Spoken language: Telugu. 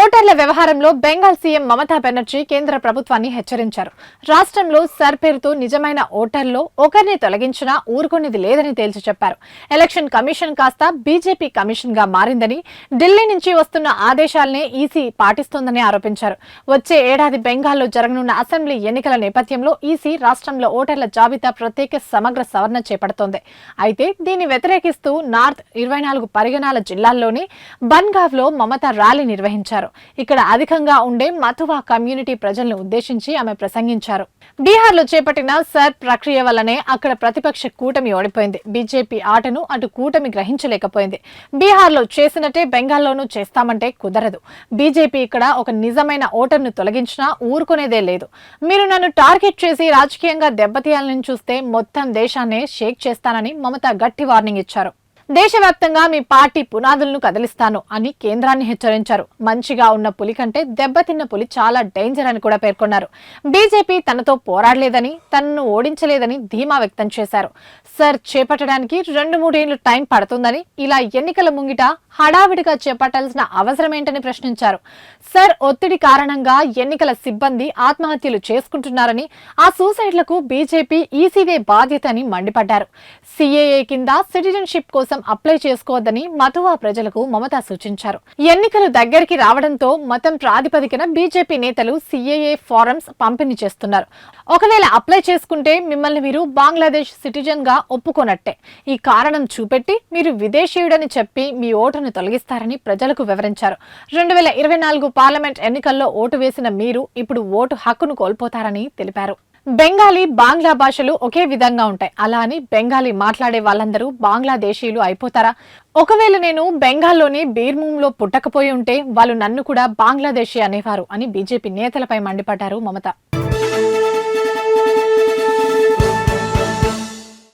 ఓటర్ల వ్యవహారంలో బెంగాల్ సీఎం మమతా బెనర్జీ కేంద్ర ప్రభుత్వాన్ని హెచ్చరించారు. రాష్ట్రంలో సర్ పేరుతో నిజమైన ఓటర్లో ఒకరిని తొలగించినా ఊరుకునేది లేదని తేల్చి చెప్పారు. ఎలక్షన్ కమిషన్ కాస్త బీజేపీ కమిషన్గా మారిందని ఢిల్లీ నుంచి వస్తున్న ఆదేశాలనే ఈసీ పాటిస్తోందని ఆరోపించారు. వచ్చే ఏడాది బెంగాల్లో జరగనున్న అసెంబ్లీ ఎన్నికల నేపథ్యంలో ఈసీ రాష్ట్రంలో ఓటర్ల జాబితా ప్రత్యేక సమగ్ర సవరణ చేపడుతోంది. అయితే దీన్ని వ్యతిరేకిస్తూ నార్త్ ఇరవై నాలుగు పరిగణాల జిల్లాల్లోని బన్గావ్లో మమత ర్యాలీ నిర్వహించారు. ఇక్కడ అధికంగా ఉండే మథువా కమ్యూనిటీ ప్రజలను ఉద్దేశించి ఆమె ప్రసంగించారు. బీహార్లో చేపట్టిన సర్ ప్రక్రియ వల్లనే అక్కడ ప్రతిపక్ష కూటమి ఓడిపోయింది. బీజేపీ ఆటను అటు కూటమి గ్రహించలేకపోయింది. బీహార్లో చేసినట్టే బెంగాల్లోనూ చేస్తామంటే కుదరదు. బీజేపీ ఇక్కడ ఒక నిజమైన ఓటర్ను తొలగించినా ఊరుకునేదే లేదు. మీరు నన్ను టార్గెట్ చేసి రాజకీయంగా దెబ్బతీయాలని చూస్తే మొత్తం దేశాన్నే షేక్ చేస్తానని మమత గట్టి వార్నింగ్ ఇచ్చారు. దేశవ్యాప్తంగా మీ పార్టీ పునాదులను కదిలిస్తాను అని కేంద్రాన్ని హెచ్చరించారు. మంచిగా ఉన్న పులి కంటే దెబ్బతిన్న పులి చాలా డేంజర్ అని కూడా పేర్కొన్నారు. బీజేపీ తనతో పోరాడలేదని తనను ఓడించలేదని ధీమా వ్యక్తం చేశారు. సర్ చేపట్టడానికి రెండు మూడేళ్ళు టైం పడుతుందని ఇలా ఎన్నికల ముంగిట హడావిడిగా చేపట్టాల్సిన అవసరం ఏంటని ప్రశ్నించారు. సర్ ఒత్తిడి కారణంగా ఎన్నికల సిబ్బంది ఆత్మహత్యలు చేసుకుంటున్నారని ఆ సూసైడ్లకు బీజేపీ ఈసీవే బాధ్యత అని మండిపడ్డారు. సిఏఏ కింద సిటిజన్షిప్ కోసం అప్లై చేసుకోవద్దని మతువా ప్రజలకు మమత సూచించారు. ఎన్నికలు దగ్గరికి రావడంతో మతం ప్రాతిపదికన బీజేపీ నేతలు సిఏఏ ఫారమ్స్ పంపిణీ చేస్తున్నారు. ఒకవేళ అప్లై చేసుకుంటే మిమ్మల్ని మీరు బంగ్లాదేశ్ సిటిజన్గా ఒప్పుకోనట్టే. ఈ కారణం చూపెట్టి మీరు విదేశీయుడని చెప్పి మీ ఓటును తొలగిస్తారని ప్రజలకు వివరించారు. రెండు వేల ఇరవై నాలుగు పార్లమెంట్ ఎన్నికల్లో ఓటు వేసిన మీరు ఇప్పుడు ఓటు హక్కును కోల్పోతారని తెలిపారు. బెంగాలీ బాంగ్లా భాషలు ఒకే విధంగా ఉంటాయి. అలా అని బెంగాలీ మాట్లాడే వాళ్ళందరూ బంగ్లాదేశీయులు అయిపోతారా? ఒకవేళ నేను బెంగాల్లోని బీర్మూంలో పుట్టకపోయి ఉంటే వాళ్ళు నన్ను కూడా బంగ్లాదేశీ అనేవారు అని బీజేపీ నేతలపై మండిపడ్డారు మమత.